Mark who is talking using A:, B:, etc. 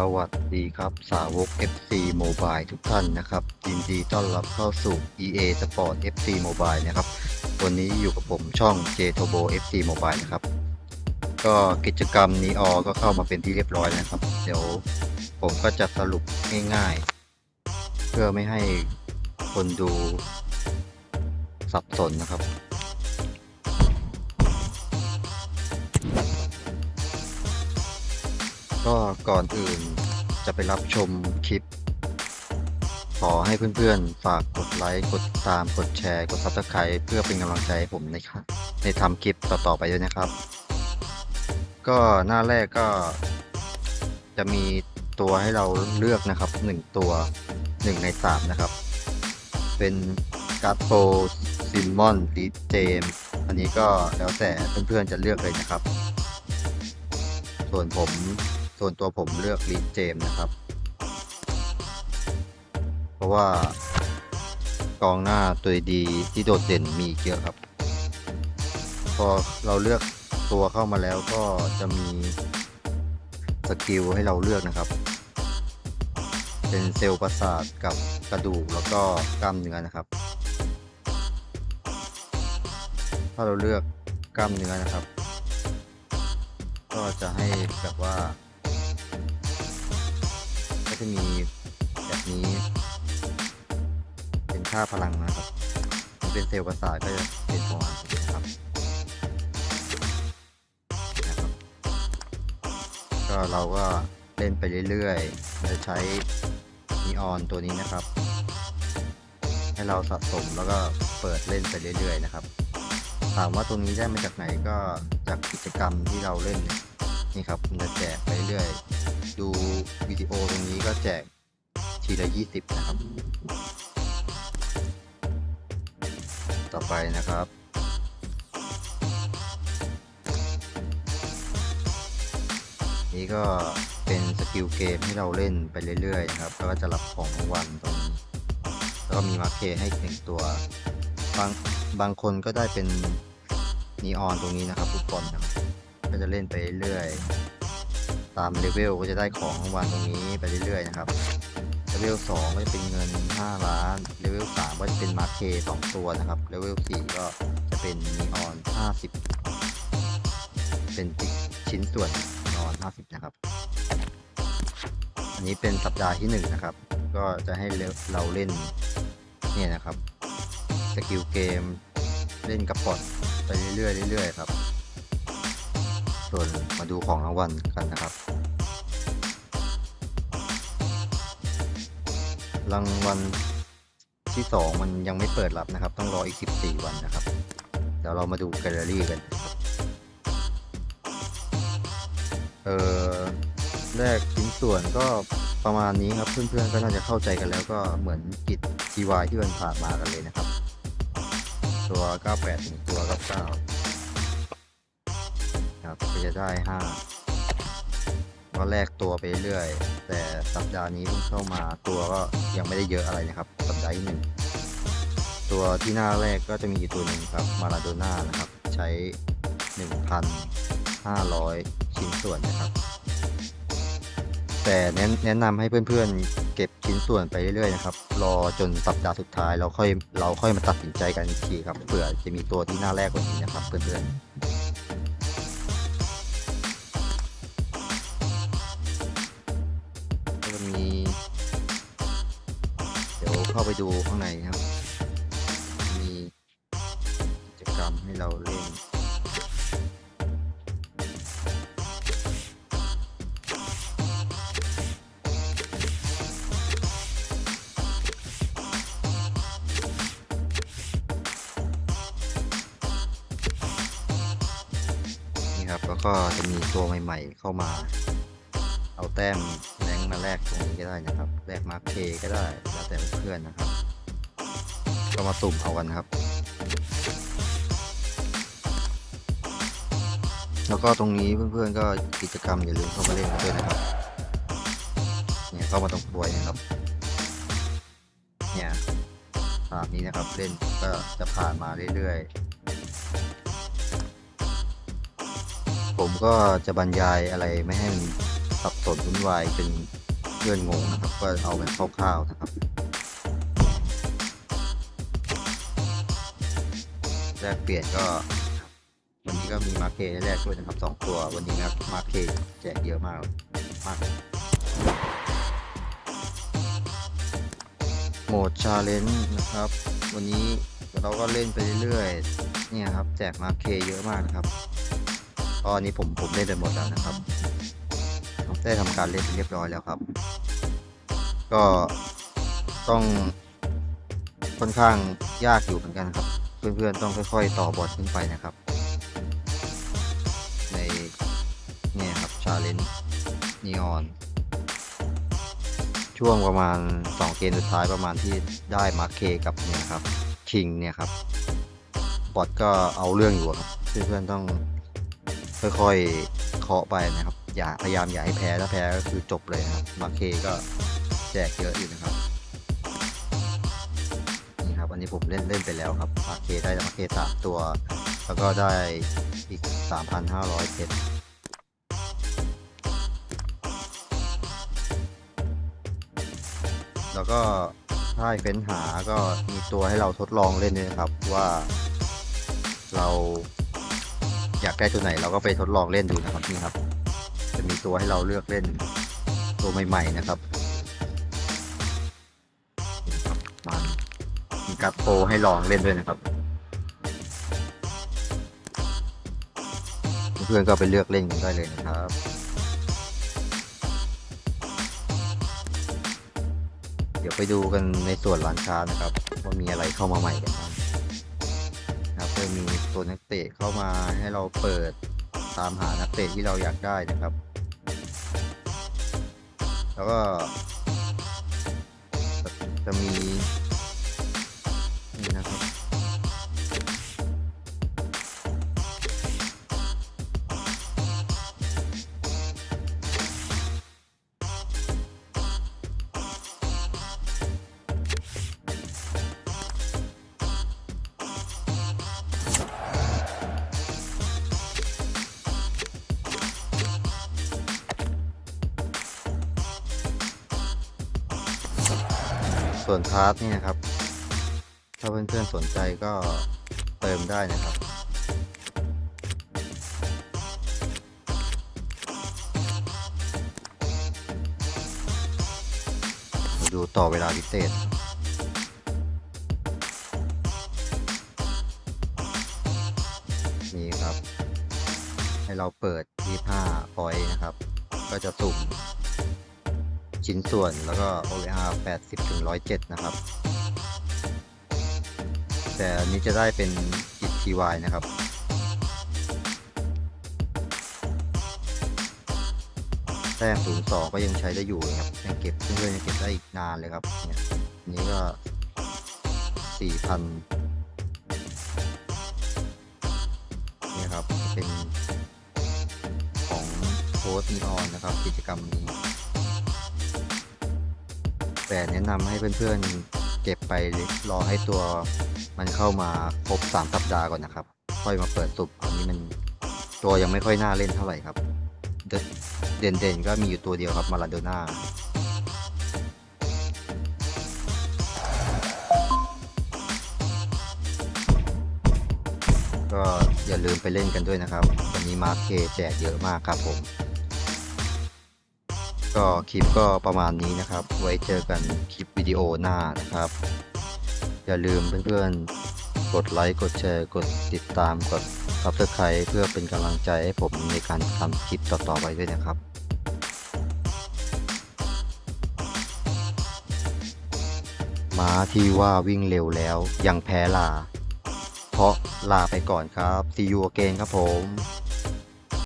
A: สวัสดีครับสาวก FC Mobile ทุกท่านนะครับยินดีต้อนรับเข้าสู่ EA Sport FC Mobile นะครับ วันนี้อยู่กับผมช่อง J Turbo FC Mobile นะครับ ก็กิจกรรมนีออก็เข้ามาเป็นที่เรียบร้อยนะครับ เดี๋ยวผมก็จะสรุปง่ายๆ เพื่อไม่ให้คนดูสับสนนะครับ ก็ก่อนอื่นจะไปรับชมคลิป ขอให้เพื่อนๆ ฝากกดไลค์ กดติดตาม กดแชร์ กด Subscribe เพื่อเป็นกำลังใจให้ผมในครับในทำคลิปต่อๆไปด้วยนะครับ ก็หน้าแรกก็จะมีตัวให้เราเลือกนะครับหนึ่งตัวหนึ่งในสามนะครับ เป็นการ์ดโปซิมมอนดีเจมอันนี้ก็แล้วแต่เพื่อนๆจะเลือกเลยนะครับ ส่วนผม ส่วนตัวผมเลือกลีดเจมนะครับ เพราะว่ากองหน้าตัวดีที่โดดเด่นมีเยอะครับ พอเราเลือกตัวเข้ามาแล้วก็จะมีสกิลให้เราเลือกนะครับ เป็นเซลล์ประสาทกับกระดูกแล้วก็กล้ามเนื้อนะครับ ถ้าเราเลือกกล้ามเนื้อนะครับ ก็จะให้แบบว่า ก็จะมีแบบนี้ เป็นค่าพลังนะครับถ้าเป็นเซลล์ประสาทก็จะเป็นประมาณนี้ครับนะครับ ก็เราก็เล่นไปเรื่อยๆเราจะใช้นีออนตัวนี้นะครับ ให้เราสะสมแล้วก็เปิดเล่นไปเรื่อยๆนะครับ ถามว่าตรงนี้ได้มาจากไหนก็จากกิจกรรมที่เราเล่นนี่ยนี่ครับมันจะแจกไปเรื่อย ดูวิดีโอตรงนี้ก็แจกทีละ 20 นะครับ ต่อไปนะครับ นี่ก็เป็นสกิลเกมให้เราเล่นไปเรื่อยๆนะครับแล้วก็จะรับของรางวัลตรงแล้วก็มีมาร์เคให้หนึ่งตัว บางบางคนก็ได้เป็นนีออนตรงนี้นะครับฟุตบอลนะก็จะเล่นไปเรื่อยๆ ตามเลเวลก็จะได้ของรางวัลตรงนี้ไปเรื่อยๆนะครับเลเวล2ก็จะเป็นเงิน 5 ล้าน เลเวล3ก็จะเป็นมาร์คเค2ตัวนะครับ เลเวล4ก็จะเป็นนีออน 50 เป็นชิ้นส่วนนีออน 50 นะครับ อันนี้เป็นสัปดาห์ที่ 1 นะครับ ก็จะให้เราเล่นเนี่ยนะครับ สกิลเกมเล่นกับปอดไปเรื่อยๆเรื่อยๆครับ ส่วนมาดูของรางวัลกันนะครับ รางวัลที่ 2 มันยังไม่เปิดรับนะครับ ต้องรออีก 14 วันนะครับ เดี๋ยวเรามาดูแกลเลอรี่กัน เออแรกชิ้นส่วนก็ประมาณนี้ครับ เพื่อนๆก็น่าจะเข้าใจกันแล้วก็เหมือนกิจ GY ที่มันผ่านมากันเลยนะครับ ตัว 98ถึงตัว 99 ครับก็จะได้5ก็แลกตัวไปเรื่อย แต่สัปดาห์นี้เพิ่งเข้ามาตัวก็ยังไม่ได้เยอะอะไรนะครับ สัปดาห์ที่หนึ่งตัวที่หน้าแรกก็จะมีตัวหนึ่งครับมาราโดน่านะครับ ใช้ 1,500 ชิ้นส่วนนะครับ แต่แนะแนะนำให้เพื่อนๆ เก็บชิ้นส่วนไปเรื่อยๆนะครับ รอจนสัปดาห์สุดท้ายเราค่อยเราค่อยมาตัดสินใจกันอีกทีครับเผื่อจะมีตัวที่หน้าแรกกว่านี้นะครับเพื่อนๆ เข้าไปดูข้างในครับ มีกิจกรรมให้เราเล่นนี่ครับแล้วก็จะมีตัวใหม่ ๆ เข้ามา เอาแต้ม มาแลกตรงนี้ก็ได้นะครับแลกมาร์คเคก็ได้แล้วแต่เพื่อนนะครับ ก็มาสุ่มเอากันครับ แล้วก็ตรงนี้เพื่อนๆก็กิจกรรมอย่าลืมเข้ามาเล่นกันด้วยนะครับเนี่ยเข้ามาตรงกลวยนะครับ เนี่ยภาพนี้นะครับเล่นก็จะผ่านมาเรื่อยๆ ผมก็จะบรรยายอะไรไม่ให้มัน สับสนวุ่นวายเป็นเพื่อนงงนะครับก็เอาแบบคร่าวๆนะครับแลกเปลี่ยนก็วันนี้ก็มีมาเกให้แลกด้วยนะครับสองตัววันนี้นะครับมาเกแจกเยอะมากมากโหมดชาเลนจ์นะครับ วันนี้เราก็เล่นไปเรื่อยๆเนี่ยครับแจกมาเคเยอะมากนะครับตอนนี้ผมผมเล่นไปหมดแล้วนะครับ ได้ทำการเล่นเรียบร้อยแล้วครับ ก็ต้องค่อนข้างยากอยู่เหมือนกันครับ เพื่อนๆต้องค่อยๆ ต่อบอทขึ้นไปนะครับ ในเนี่ยครับชาเลนจ์นีออนช่วงประมาณ 2 เกมสุดท้ายประมาณที่ได้มาเคกับเนี่ยครับคิงเนี่ยครับบอทก็เอาเรื่องอยู่ครับเพื่อนๆต้องค่อยๆเคาะไปนะครับ อย่าพยายามอย่าให้แพ้ถ้าแพ้ก็คือจบเลยครับมาเคก็แจกเยอะอยู่นะครับนี่ครับอันนี้ผมเล่นเล่นไปแล้วครับมาเคได้มาเคสามตัว แล้วก็ได้อีก 3,500เพชรแล้วก็ถ้าเฟ้นหาก็มีตัวให้เราทดลองเล่นด้วยครับว่าเราอยากได้ตัวไหนเราก็ไปทดลองเล่นดูนะครับนี่ครับ มีตัวให้เราเลือกเล่นตัวใหม่ ๆ นะครับมีกับมันมีการ์ดโปรให้ลองเล่นด้วยนะครับ เพื่อนก็ไปเลือกเล่นกันได้เลยนะครับเดี๋ยวไปดูกันในส่วนร้านค้านะครับ ว่ามีอะไรเข้ามาใหม่กันบ้างนะครับก็มีตัวนักเตะเข้ามาให้เราเปิดตามหานักเตะที่เราอยากได้นะครับ แล้วก็ จะมี ส่วนพาร์ทเนี่นะครับ ถ้าเพื่อนๆสนใจก็เติมได้นะครับมาดูต่อเวลาพิเศษนี่ครับ ให้เราเปิด25พอยนะครับ ก็จะสุ่ม ชิ้นส่วนแล้วก็ OR 80ถึง107 นะครับ แต่อันนี้จะได้เป็นกิจ TY นะครับแต้ม02ก็ยังใช้ได้อยู่ครับยังเก็บเพื่อนๆยังเก็บได้อีกนานเลยครับเนี่ยนี้ก็4,000เนี่ครับเป็นของโค้ดนีออนนะครับ กิจกรรมนี้ แต่แนะนำให้เพื่อนๆเก็บไปรอให้ตัวมันเข้ามาครบ3สัปดาห์ก่อนนะครับ ค่อยมาเปิดสุบอันนี้มันตัวยังไม่ค่อยน่าเล่นเท่าไหร่ครับ เด่นเด่นๆก็มีอยู่ตัวเดียวครับมาลาโดน่าก็อย่าลืมไปเล่นกันด้วยนะครับ วันนี้มาร์คเคแจกเยอะมากครับผม ก็คลิปก็ประมาณนี้นะครับ ไว้เจอกันคลิปวิดีโอหน้านะครับ อย่าลืมเพื่อนๆ กดไลค์ กดแชร์ กดติดตาม กด subscribe เพื่อเป็นกำลังใจให้ผมในการทำคลิปต่อๆไปด้วยนะครับม้าที่ว่าวิ่งเร็วแล้วยังแพ้ลา เพราะลาไปก่อนครับ see you again ครับผม